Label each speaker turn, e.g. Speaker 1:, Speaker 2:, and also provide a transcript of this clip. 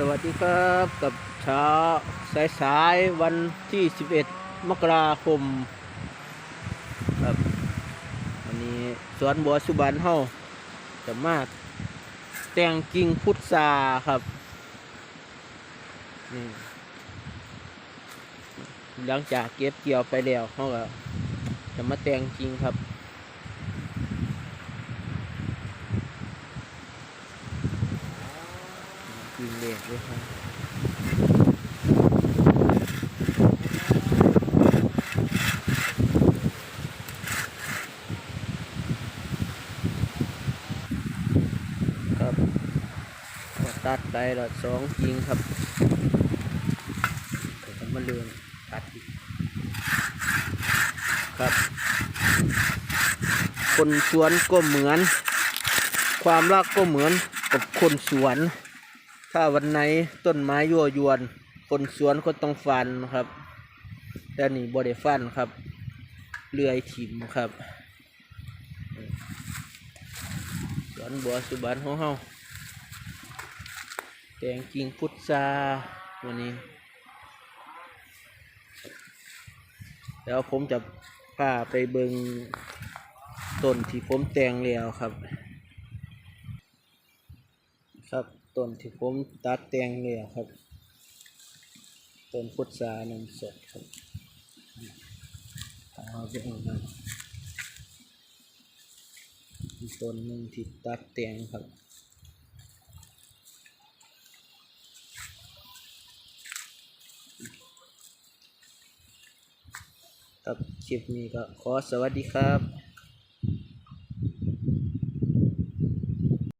Speaker 1: สวัสดีครับกับเช้าสายสายวันที่ 11 มกราคมครับวันนี้สวนบัวสุบันเฮาจะมาแต่งกิ่งพุทราครับนี่หลังจากเก็บเกี่ยวไปแล้วเขาก็จะมาแต่งกิ่งครับ กินเด็กด้วยครับครับก็ตัดไปละสองยิงครับเดี๋ยวจะมาเรืองตัดอีกครับ คนสวนก็เหมือน ความรักก็เหมือนกับคนสวน ถ้าวันไหนต้นไม้ยั่วยวน คนสวนก็ต้องฟันครับ แต่นี่บริฟันครับเลื่อยถิ่มครับสวนบัวสุบันของเฮาแตงกิ่งพุทราวันนี้ แล้วผมจะพาไปเบิงต้นที่ผมแต่งแล้วครับ ครับต้นที่ผมตัดแต่งแล้วครับต้นพุทรานมสดครับเอาไปเอามาต้นหนึ่งที่ตัดแต่งครับครับคลิปนี้ก็ขอสวัสดีครับ